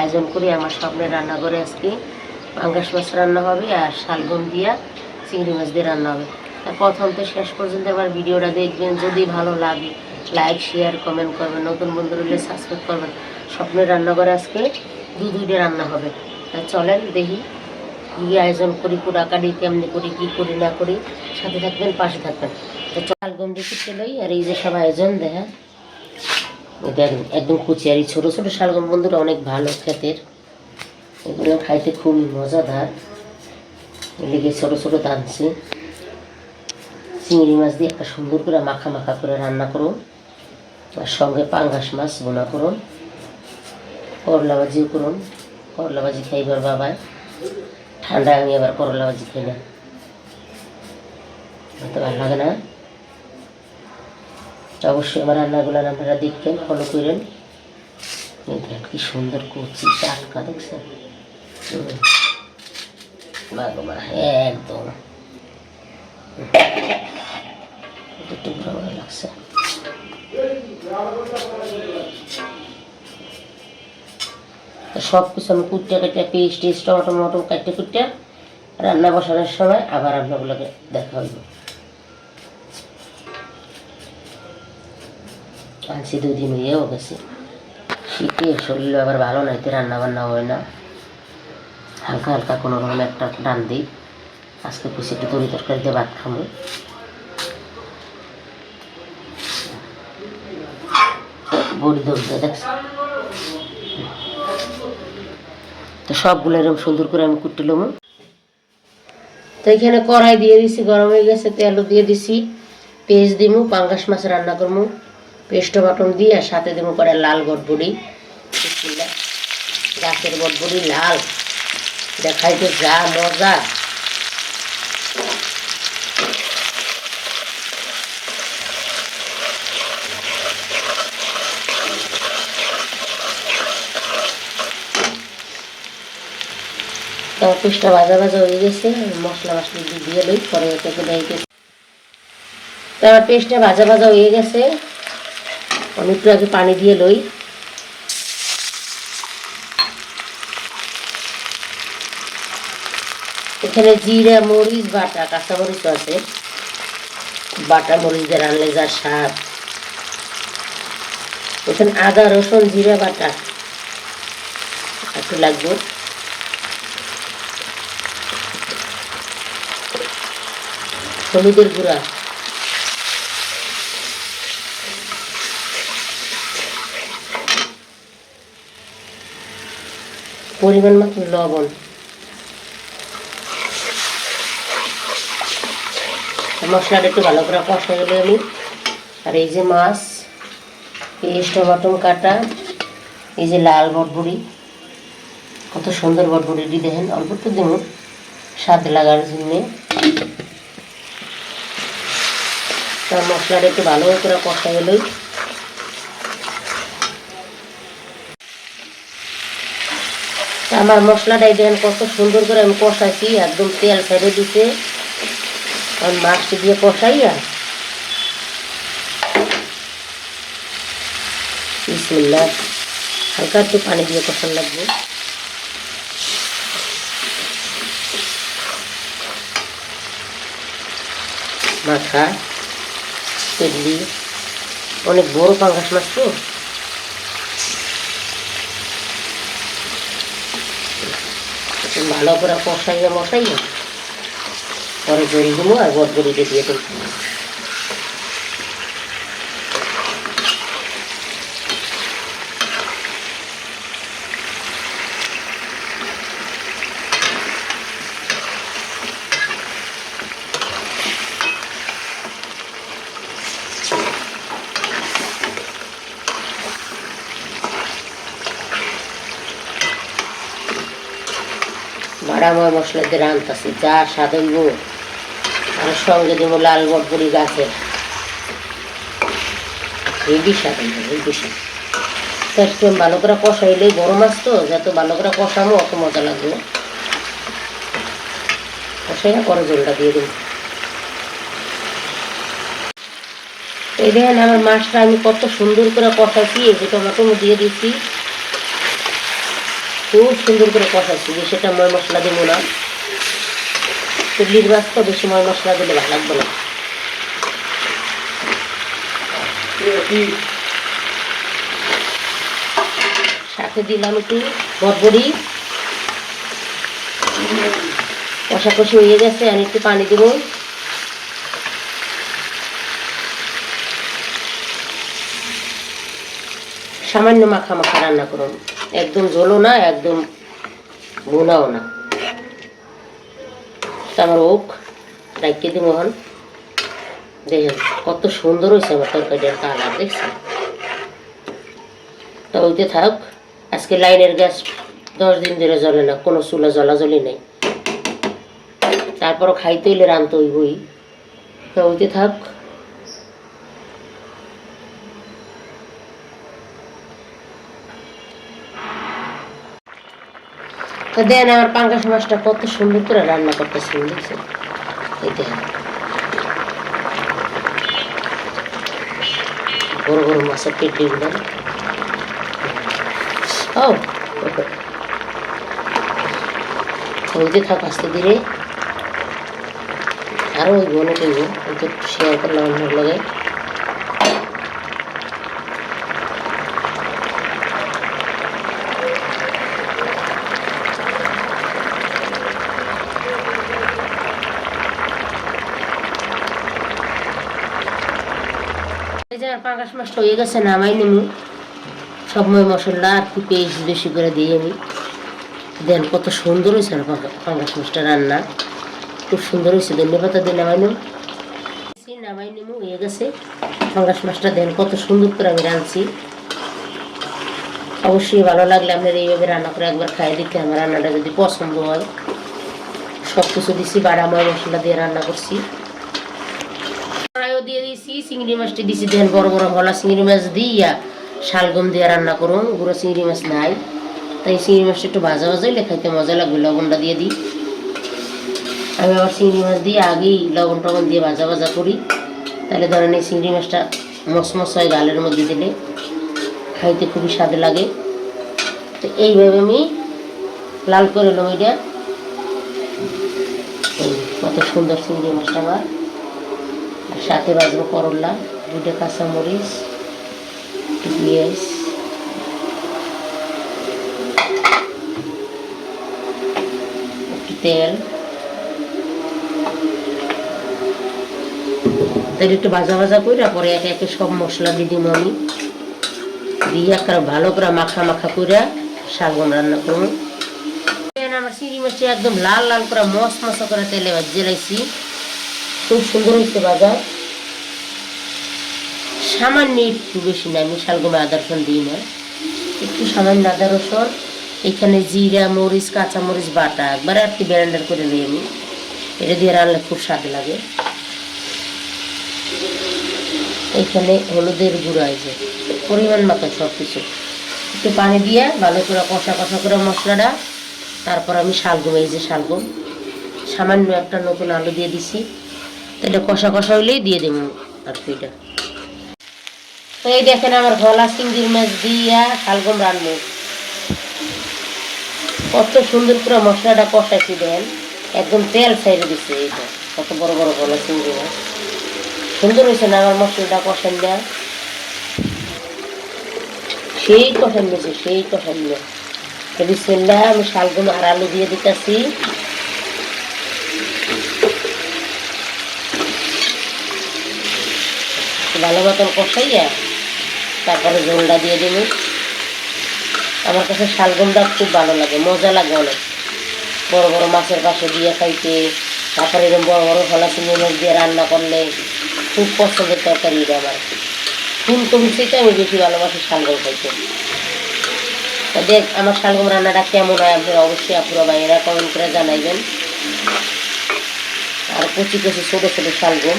আয়োজন করি আমার স্বপ্নের রান্নাঘরে আজকে। পাঙ্গাস মাছ রান্না হবে আর শালগম দিয়া চিংড়ি মাছ দিয়ে রান্না হবে। প্রথম তো শেষ পর্যন্ত আবার ভিডিওটা দেখবেন। যদি ভালো লাগে লাইক শেয়ার কমেন্ট করবেন। নতুন বন্ধু হলে সাবস্ক্রাইব করবেন। স্বপ্নের রান্নাঘরে আজকে দু দুইটা রান্না হবে। তা চলেন দেখি কী আয়োজন করি পুরাকারি কেমনি করি, কী করি, না করি। সাথে থাকবেন, পাশে থাকবেন। তো শালগম দেখি চলোই আর এই যে সব আয়োজন দেখা এটা একদম- কুচি আর এই ছোটো ছোটো শালগম বন্ধুরা অনেক ভালো খেতের। এগুলো খাইতে খুবই মজাদার। এদিকে ছোটো ছোটো টানছি চিংড়ি মাছ দিয়ে একটা সুন্দর করে মাখা মাখা করে রান্না করুন আর সঙ্গে পাঙ্গাস মাছ বোনা করুন করলা ভাজিও করুন করলা ভাজি খাইবার বাবায় ঠান্ডায় আমি আবার করলা ভাজি খাই না। ভালো লাগে না? তো অবশ্যই আমার রান্নাগুলো আপনারা দেখবেন ফলো করেন। কি সুন্দর করছি টাটকা দেখছেন? হুম। বাহ গো বাহ, একদম। টুকরো লাগছে। সব কিছু আমি কুটতে কাটতে পেস্ট টেস্ট টমাটো মটম কাটতে কুটতে রান্না বসানোর সময় আবার আপনাগুলোকে দেখা হইব। আনছি দুই দিন হয়েও গেছে। শীতে শরীর আবার ভালো নাইতে রান্না বান্না হয় না। হালকা হালকা কোনো রকম একটা ডান দিই। আজকে কিছু একটু তরি তরকারি দিয়ে ভাত খাব বড়ি দৌড়তে দেখছি তো সবগুলো এরকম সুন্দর করে আমি কুটে তো এখানে কড়াই দিয়ে দিছি, গরম হয়ে গেছে, তেলও দিয়ে দিছি। পেঁয়াজ দিমু, পাঙ্গাস মাছ রান্না করব পেস্ট বাটন দিয়ে সাথে দেবো করে লাল গটবড়ি গাছের গটবড়ি লাল। দেখাইতে যা মজা। তারপর পেস্টটা ভাজা ভাজা হয়ে গেছে, মশলা মশলা দিয়ে লই, পরে থেকে দেয় তারপর পেস্টটা ভাজা ভাজা হয়ে গেছে। আমি একটু আগে পানি দিয়ে লই। এখানে জিরা, মরিচ, বাটা কাঁচা মরিচ আছে। বাটা, মরিচ দিয়ে রানলে যা স্বাদ। এখানে আদা, রসুন, জিরা, বাটা একটু লাগবে। হলুদের গুঁড়া। পরিমাণ মতো লবণ। মশলাটা একটু ভালো করে কষা গেলে আমি। আর এই যে মাছ পেস্ট টমাটম কাটা, এই যে লাল বটবড়ি, কত সুন্দর বটবড়িটি দেখেন, অল্প একটু দেব স্বাদ লাগার জন্যে। মশলাটা একটু ভালো করে কষা গেলেই আমার মশলাটা দেখেন কত সুন্দর করে আমি কষাইছি, একদম তেল ফেলে দিতে। আর মাছটি দিয়ে কষাইয়া। বিসমিল্লাহ। হালকা একটু পানি দিয়ে কষান লাগবে। মাথা তেলি অনেক বড় পাঙ্গাস মাছ তো। ভালো করে কষাইয়া মশাইয়া পরে জড়ি দিব আর বটবড়িতে দিয়ে দেবো বাড়াময় মশলা দিয়ে রান্তাছি যা স্বাদ হইব, আর সঙ্গে দিব লাল বটবড়ি স্বাদ হইব, হেবি স্বাদ। তো একটু ভালো করে কষাইলেই বড় মাছ তো, যত ভালো করে কষামো অত মজা লাগবে। কষাইয়া পরে জলটা দিয়ে দেবো। এই দেখেন আমার মাছটা আমি কত সুন্দর করে কষাইছি, এই যে টমেটো দিয়ে দিচ্ছি খুব সুন্দর করে কষাইছি সেটা ময় মশলা দেবো না। মাছ তো বেশি ময় মশলা দিলে ভালো লাগবে না। সাথে দিলাম একটু বটবড়ি কষাকষি হয়ে গেছে আমি একটু পানি দেবো। সামান্য মাখা মাখা রান্না করুন। একদম ঝোলও না, একদম ভুনাও না। আমার ওক রাখিয়ে দিব হন দেখেন, কত সুন্দর হয়েছে আমার তরকারিটার কালার, দেখছেন? তো ওইতে থাক, আজকে লাইনের গ্যাস দশ দিন ধরে জ্বলে না, কোনো চুলা জ্বলা জ্বলি নেই। তারপরও খাইতে হইলে রানতে হইবই। তো ওইতে থাক। তো দেন, আমার পাঙ্গাস মাছটা কত সুন্দর করে রান্না করতেছি দেখছেন এই বড় বড় মাছের পেট ডিমটা ও হইতে থাক আস্তে ধীরে আরও ওই করব একটু শেয়ার করলাম আমার লগে এই যে পাঙ্গাস মাছটা হয়ে গেছে, নামাই নেমু। সব ময় মশলা আর কি পেস্ট বেশি করে দিয়ে নি দেন কত সুন্দর হয়েছে না পাঙ্গা- পাঙ্গাস মাছটা রান্না। খুব সুন্দর হয়েছে, ধন্যবাদ দিয়ে নামাই নেব নামাই নেমু, হয়ে গেছে। পাঙ্গাস মাছটা দেন কত সুন্দর করে আমি রাঁধছি। অবশ্যই ভালো লাগলে আপনার এইভাবে রান্না করে একবার খাইয়ে দিতে আমার রান্নাটা যদি পছন্দ হয়। সব কিছু দিছি বাড়া ময় মশলা দিয়ে রান্না করছি। কড়াইও দিয়ে দিয়েছি চিংড়ি মাছটি দিছি দেন বড় বড় ভলা চিংড়ি মাছ দিয়া শালগম দিয়ে রান্না করুন, গুঁড়ো চিংড়ি মাছ নাই। তাই চিংড়ি মাছটা একটু ভাজা ভাজা হইলে খাইতে মজা লাগবে, লবণটা দিয়ে দিই। আমি আবার চিংড়ি মাছ দিয়ে আগেই লবণ টবণ দিয়ে ভাজা ভাজা করি। তাহলে ধরেন এই চিংড়ি মাছটা মসমস হয় গালের মধ্যে দিলে, খাইতে খুবই স্বাদ লাগে। তো এইভাবে আমি লাল করে নেব এটা। কত সুন্দর চিংড়ি মাছটা আমার। সাথে বাজবো করলা, দুটো কাঁচামরিচ, একটু তেল। তেল একটু ভাজা ভাজা করে পরে একে একে সব মশলা দিয়ে দিব আমি। দিয়ে একটা ভালো করে মাখা মাখা করে শালগম রান্না করব। এখানে আমার চিংড়ি মাছটা একদম লাল লাল করে মশ মশা করে তেলে ভাজিয়ে রাখছি খুব সুন্দর হয়েছে বাজার। সামান্য একটু বেশি না আমি শালগমে আদা রসুন দিই না। একটু সামান্য আদা রসুন, এখানে জিরা, মরিচ, কাঁচা মরিচ বাটা, একবার কি ব্যারেন্ডার করে নিই আমি এটা দিয়ে রান্নালে খুব স্বাদ লাগে। এখানে হলুদের গুঁড়া আছে, পরিমাণ মতো সব কিছু একটু পানি দিয়ে ভালো করে কষা কষা করে মশলাটা, তারপর আমি শালগম, এই যে শালগম, সামান্য একটা নতুন আলু দিয়ে দিছি। এটা কষা কষা হইলেই দিয়ে দেবো। আর কি এটা? তো এই দেখেন আমার গলা চিংড়ির মাছ দিয়া শালগম রান্না। কত সুন্দর করে মশলাটা কষাইছি দেন। একদম তেল ছাইড়ে দিচ্ছে এইটা কত বড় বড় গলা চিংড়ি মাছ। সুন্দর হয়েছে না আমার মশলাটা কষান দেওয়া সেই কষান দিয়েছে সেই কষান দেওয়া বিসমিল্লাহ, আমি শালগম আর আলু দিয়ে দিতেছি। ভালো মতন কষাইয়া তারপরে ঝোলটা দিয়ে দেবো। আমার কাছে শালগমটা খুব ভালো লাগে, মজা লাগে অনেক। বড় বড় মাছের পাশে দিয়ে খাইতে, তারপরে এরকম বড় বড় হলা চিংড়ি দিয়ে রান্না করলে খুব পছন্দের তরকারি এটা আমার। ফুলকপি থেকে আমি বেশি ভালোবাসি শালগম খাইতে। দেখ, আমার শালগম রান্নাটা কেমন হয় আপনারা অবশ্যই আপুরা ভাইয়েরা কমেন্ট করে জানাইবেন। আর কচি কচি ছোটো ছোটো শালগম।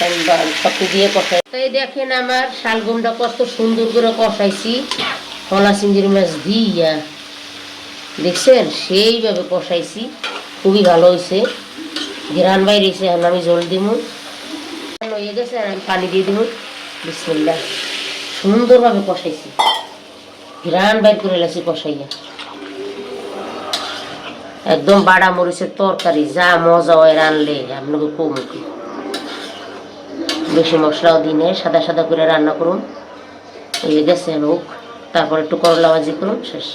তাই দেখেন আমার শালগমটা কত সুন্দর করে কষাইছি। কলা চিংড়ি মাছ দিয়া। দেখছেন? সেইভাবে কষাইছি। খুবই ভালো হয়েছে ঘেরান বাইরেছে এখন আমি জল দিমু। হয়ে গেছে আমি পানি দিয়ে দিব বিসমিল্লাহ। সুন্দরভাবে কষাইছি। ঘেরান বাইর করে লাইছি কষাইয়া। একদম বাড়া মরিচের তরকারি, যা মজা হয় রানলে। আপনাকে কমুকি বেশি মশলাও দিনে সাদা সাদা করে রান্না করুন। এই গেছে হোক তারপর একটু করলা ভাজি করুন, শেষ।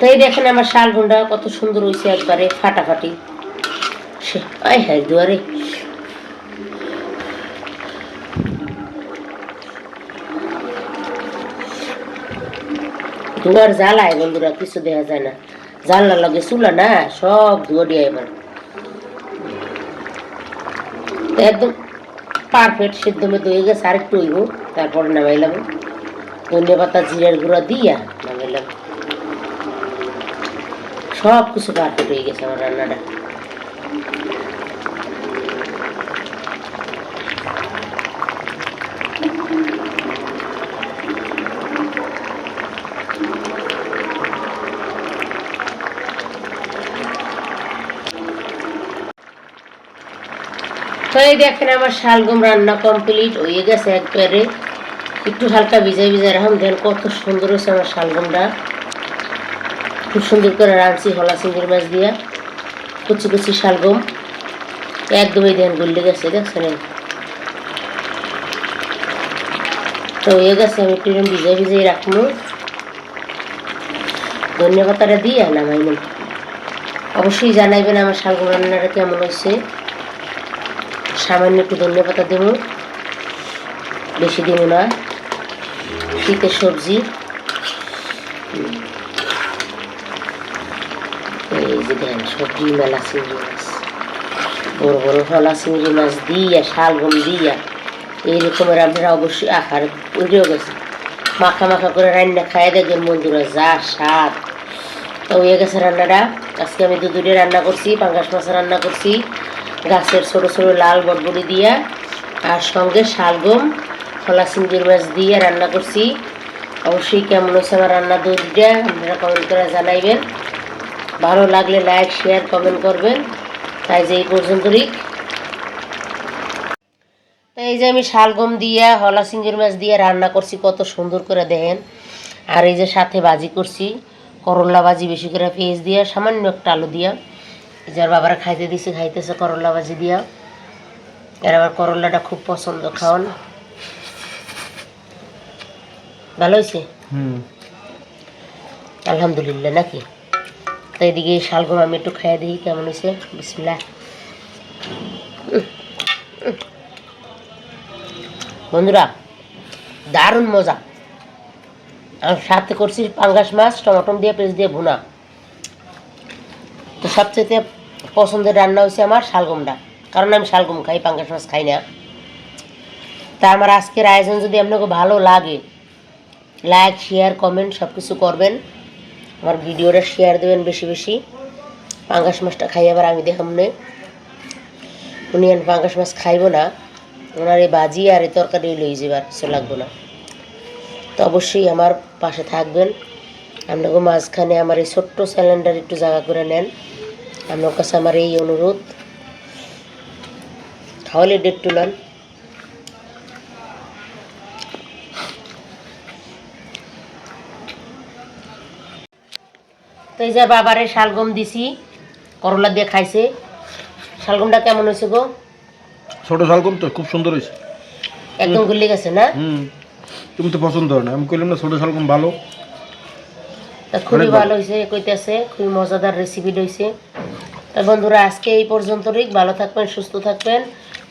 তাই দেখেন আমার শালগুন্ডা কত সুন্দর হয়েছে একবারে, ফাটাফাটি। আয় হ্যাঁ দুয়ারে। দুয়ার জ্বালায় বন্ধুরা, কিছু দেখা যায় না। জানলা লাগে চুলা না, সব ধুয়ে দিয়ে আমার তো একদম পারফেক্ট সিদ্ধ মেয়ে হয়ে গেছে আর একটু হইব, তারপরে নামাইলাম ধনিয়া পাতা, জিরার গুঁড়া দিয়া নামাইলাম সব কিছু পারফেক্ট হয়ে গেছে আমার রান্নাটা। তো এই দেখেন আমার শালগম রান্না কমপ্লিট হয়ে গেছে একবারে। একটু হালকা ভিজাই ভিজাই রাখুন দেন কত সুন্দর হয়েছে আমার শালগমটা। খুব সুন্দর করে রাঁধছি হলা চিংড়ি মাছ দিয়া, কুচি কুচি শালগম। একদমই দেন গলে গেছে, দেখছেন? তো হয়ে গেছে, আমি একটু ভিজাই ভিজাই রাখব। ধনিয়া পাতাটা দিয়ে নামাই অবশ্যই জানাইবেন আমার শালগম রান্নাটা কেমন হয়েছে। সামান্য একটু ধনিয়া পাতা দেবো। বেশি দেব না। শীতের সবজি। এই যে দেন সবজি মেলা চিংড়ি মাছ। বড় বড় হলা চিংড়ি মাছ দিয়া শালগম দিয়া। এই রকমের আপনারা অবশ্যই আহার উঠেও গেছে। মাখা মাখা করে রান্না খাই দেখবেন বন্ধুরা, যা স্বাদ। তো হয়ে গেছে রান্নাটা। আজকে আমি দুধুরে রান্না করছি, পাঙ্গাস মাছ রান্না করছি। গাছের ছোট ছোট লাল বটবড়ি দিয়া, আর সঙ্গে শালগম, খোলা সিঙ্গির মাছ দিয়ে রান্না করছি। অবশ্যই কেমন হয়েছে আমার রান্না দুধটা আপনারা কমেন্ট করে জানাইবেন। ভালো লাগলে লাইক শেয়ার কমেন্ট করবেন। তাই যে এই পর্যন্তই। তাই এই যে আমি শালগম দিয়া হলা সিঙ্গির মাছ দিয়ে রান্না করছি, কত সুন্দর করে দেখেন। আর এই যে সাথে ভাজি করছি, করলা ভাজি বেশি করে পেঁয়াজ দিয়া, সামান্য একটা আলু দিয়া। যার বাবারা খাইতে দিছে খাইতেছে করলা ভাজি দিয়া। আর আমার করলাটা খুব পছন্দ খাওয়ান ভালো হয়েছে হুম। আলহামদুলিল্লাহ নাকি? তো এদিকে শালগম আমি একটু খাইয়ে দিই কেমন হয়েছে বিসমিল্লাহ। বন্ধুরা দারুণ মজা। আর সাথে করছি পাঙ্গাস মাছ টমাটম দিয়ে পেঁয়াজ দিয়ে ভুনা। তো সবচেয়ে পছন্দের রান্না হয়েছে আমার শালগমটা। কারণ আমি শালগম খাই, পাঙ্গাস মাছ খাই না। তা আমার আজকের আয়োজন যদি আপনাকে ভালো লাগে লাইক শেয়ার কমেন্ট সব কিছু করবেন। আমার ভিডিওটা শেয়ার দেবেন বেশি বেশি। পাঙ্গাস মাছটা খাই আবার আমি দেখাম নে উনি আর পাঙ্গাস মাছ খাইব না। ওনার এই বাজি আর এই তরকারি লই যাবার কিছু লাগবো না। তো অবশ্যই আমার পাশে থাকবেন। আপনাকে মাঝখানে আমার এই ছোট্ট সিলিন্ডার একটু জায়গা করে নেন। আপনার কাছে আমার এই অনুরোধ। খাওয়ালে ডেট তুলান তো এই যে বাবারে শালগম দিছি করলা দিয়ে খাইছে। শালগমটা কেমন হয়েছে গো? ছোট শালগম তো খুব সুন্দর হয়েছে। একদম গলে গেছে না? হুম তুমি তো পছন্দ হয় না। আমি কইলাম না ছোট শালগম ভালো। খুবই। ভালো। হয়েছে কইতেছে খুবই মজাদার রেসিপি হয়েছে তা বন্ধুরা, আজকে এই পর্যন্তই ভালো থাকবেন, সুস্থ থাকবেন।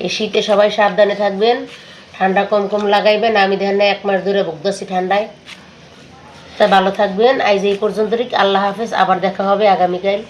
এই শীতে সবাই সাবধানে থাকবেন। ঠান্ডা কম কম লাগাইবেন। আমি দেখেন এক মাস ধরে ভুগতেছি ঠান্ডায়। তা ভালো থাকবেন। আজ এই পর্যন্ত পর্যন্তই আল্লাহ হাফেজ। আবার দেখা হবে আগামীকাল।